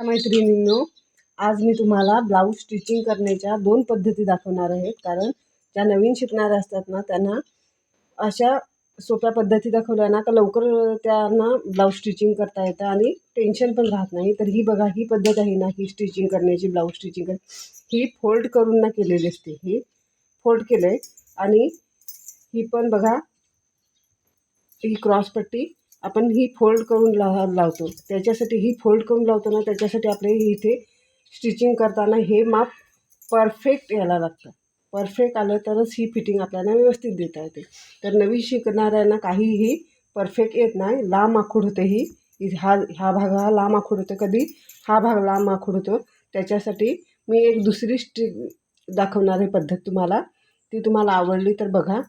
मैत्रिणींनो आज मी तुम्हाला ब्लाऊज स्टिचिंग करण्याच्या दोन पद्धती दाखवणार आहेत कारण ज्या नवीन शिकणाऱ्या असतात ना त्यांना अशा सोप्या पद्धती दाखवल्या ना का लवकर त्यांना ब्लाऊज स्टिचिंग करता येतं आणि टेन्शन पण राहत नाही. तर ही बघा ही पद्धत आहे ना ही स्टिचिंग करण्याची ब्लाऊज स्टिचिंग कर ही फोल्ड करून ना केलेली असते ही. फोल्ड केलं आहे आणि ही पण बघा ही क्रॉसपट्टी आपण ही फोल्ड करून लाव लावतो. त्याच्यासाठी ही फोल्ड करून लावतो ना त्याच्यासाठी आपले इथे स्टिचिंग करताना हे माप परफेक्ट यायला लागतं. परफेक्ट आलं तरच ही फिटिंग आपल्याला व्यवस्थित देता येते. तर नवीन शिकणाऱ्यांना काहीही परफेक्ट येत नाही. लांब आखूड होते ही. हा हा भाग हा लांब आखूड होतो. कधी हा भाग लांब आखूड होतो. त्याच्यासाठी मी एक दुसरी स्टि दाखवणारी पद्धत तुम्हाला. ती तुम्हाला आवडली तर बघा.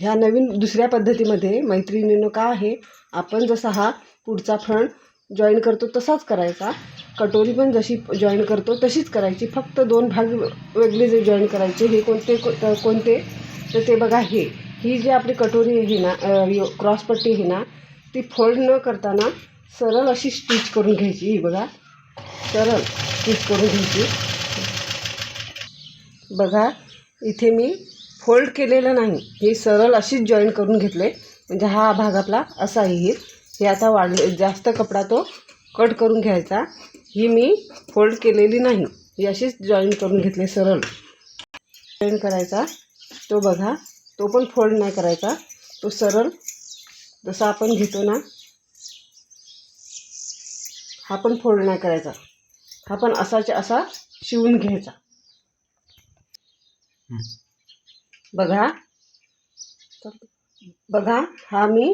ह्या नवीन दुसऱ्या पद्धतीमध्ये मैत्रिणीनं का आहे? आपण जसा हा पुढचा फ्रंट जॉईन करतो तसाच करायचा. कटोरी पण जशी जॉईन करतो तशीच करायची. फक्त दोन भाग वेगळे जे जॉईन करायचे हे कोणते तर कोणते? तर ते बघा हे ही जी आपली कटोरी आहे ना क्रॉसपट्टी आहे ना ती फोल्ड न करताना सरळ अशी स्टिच करून घ्यायची. ही बघा सरळ स्टिच करून घ्यायची. बघा इथे मी फोल्ड केलेलं नाही. हे सरळ अशीच जॉईन करून घेतले. म्हणजे हा भाग आपला असा येईल हे हे आता वाढले. जास्त कपडा तो कट करून घ्यायचा. ही मी फोल्ड केलेली नाही. ही अशीच जॉईन करून घेतले सरळ. जॉईन करायचा. तो बघा. तो पण फोल्ड नाही करायचा. तो सरळ. जसा आपण घेतो ना हा पण फोल्ड नाही करायचा. हा पण असाच्या असा शिवून घ्यायचा. बघा. बघा हा मी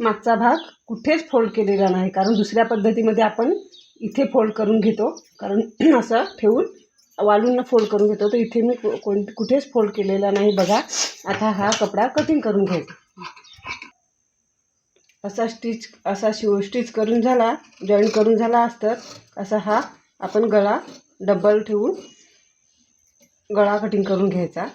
मागचा भाग कुठेच फोल्ड केलेला नाही. कारण दुसऱ्या पद्धतीमध्ये आपण इथे फोल्ड करून घेतो. कारण असं ठेवून वालूंना फोल्ड करून घेतो. तर इथे मी कोण कुठेच फोल्ड केलेला नाही. बघा आता हा कपडा कटिंग करून घ्यायचा असा स्टिच असा शिव स्टिच करून झाला जॉईन करून झाला असतं असा हा आपण गळा डबल ठेवून गळा कटिंग करून घ्यायचा.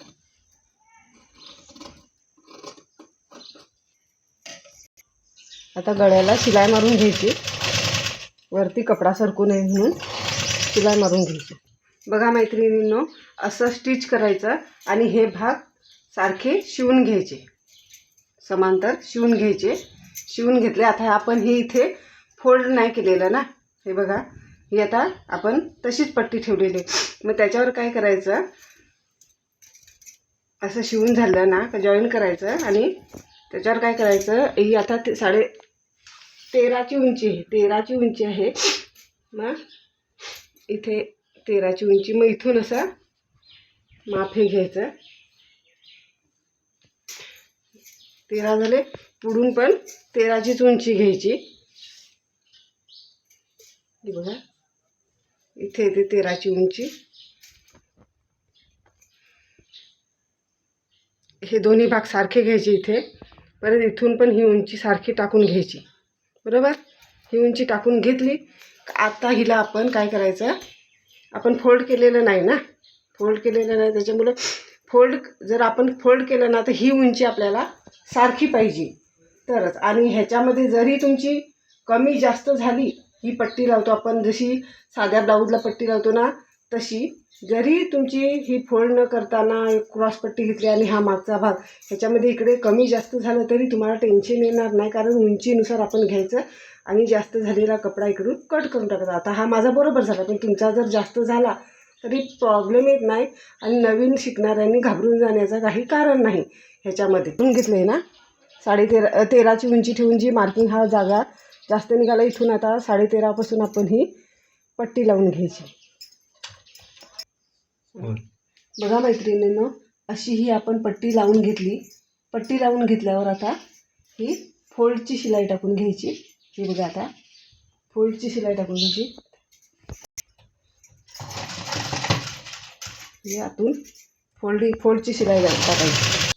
आता गळ्याला शिलाई मारून घ्यायची. वरती कपडा सरकू नये म्हणून शिलाई मारून घ्यायची. बघा मैत्रिणींनो असं स्टिच करायचं आणि हे भाग सारखे शिवून घ्यायचे. समांतर शिवून घ्यायचे. शिवून घेतले. आता आपण हे इथे फोल्ड नाही केलेलं ना? हे बघा. ही आता आपण तशीच पट्टी ठेवलेली. आहे. मग त्याच्यावर काय करायचं? असं शिवून झालं ना का जॉईन करायचं आणि त्याच्यावर काय करायचं ही आता ते साडे तेराची उंची आहे तेराची उंची आहे. मग इथे तेराची उंची मग इथून असं माप हे घ्यायचं. तेरा झाले पुढून पण तेराचीच उंची घ्यायची. बघा इथे येते तेराची उंची. हे दोन्ही भाग सारखे घ्यायचे इथे. परत इथून पण ही उंची सारखी टाकून घ्यायची. बरोबर? ही उंची टाकून घेतली. आता हिला आपण काय करायचं? आपण फोल्ड केलेलं नाही ना? फोल्ड केलेलं नाही त्याच्यामुळं फोल्ड जर आपण फोल्ड केलं ना तर ही उंची आपल्याला सारखी पाहिजे. तरच. आणि ह्याच्यामध्ये जरी तुमची कमी जास्त झाली ही पट्टी लावतो आपण. जशी साध्या ब्लाऊजला पट्टी लावतो ना तशी जरी तुमची ही फोल्ड न करताना क्रॉस पट्टी घेतली आणि हा मागचा भाग ह्याच्यामध्ये इकडे कमी जास्त झालं तरी तुम्हाला टेन्शन येणार नाही कारण उंचीनुसार आपण घ्यायचं आणि जास्त झालेला कपडा इकडून कट करून टाकायचा. आता हा माझा बरोबर झाला पण तुमचा जर जास्त झाला तरी प्रॉब्लेम येत नाही आणि नवीन शिकणाऱ्यांनी घाबरून जाण्याचं काही कारण नाही ह्याच्यामध्ये. तुम्ही घेतलं आहे ना? साडे तेरा तेराची उंची ठेवून जी मार्किंग हा जागा जास्त निघाला इथून आता साडेतेरापासून आपण ही पट्टी लावून घ्यायची. बघा मैत्रिणीनं अशी ही आपण पट्टी लावून घेतली. पट्टी लावून घेतल्यावर आता ही फोल्डची शिलाई टाकून घ्यायची. ही बघा आता. फोल्डची शिलाई टाकून घ्यायची. यातून आतून फोल्डिंग फोल्डची शिलाई टाकायची.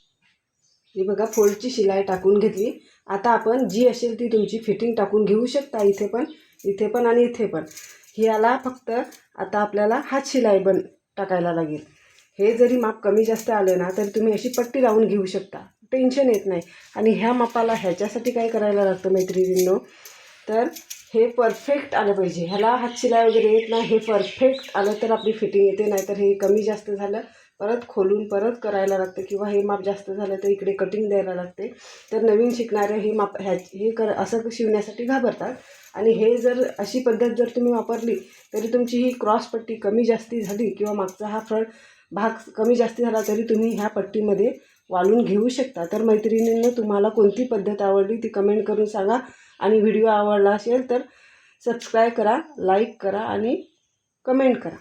ही बघा फोल्डची शिलाई टाकून घेतली. आता आपण जी असेल ती तुमची फिटिंग टाकून घेऊ शकता. इथे पण इथे पण आणि इथे पण. ह्याला फक्त आता आपल्याला हात शिलाई बन टाकायला लागेल. हे जरी माप कमी जास्त आलं ना तरी तुम्ही अशी पट्टी लावून घेऊ शकता. टेन्शन येत नाही. आणि ह्या मापाला ह्याच्यासाठी काय करायला लागतं मैत्रिणींनो? तर हे परफेक्ट आलं पाहिजे. ह्याला हातशिलाई वगैरे येत नाही. हे परफेक्ट आलं तर आपली फिटिंग येते नाहीतर हे कमी जास्त झालं परत खोलून परत करायला लागतं किंवा हे माप जास्त झालं तर इकडे कटिंग द्यायला लागते. तर नवीन शिकणारे हे माप ह्या हे कर असं शिवण्यासाठी घाबरतात. आणि हे जर अशी पद्धत जर तुम्ही वापरली तरी तुमची ही क्रॉस पट्टी कमी जास्ती झाली किंवा मागचा हा फ्रंट भाग कमी जास्ती झाला तरी तुम्ही ह्या पट्टीमध्ये वालून घेऊ शकता. तर मैत्रिणींना तुम्हाला कोणती पद्धत आवडली ती कमेंट करून सांगा. आणि व्हिडिओ आवडला असेल तर सबस्क्राईब करा लाईक करा आणि कमेंट करा.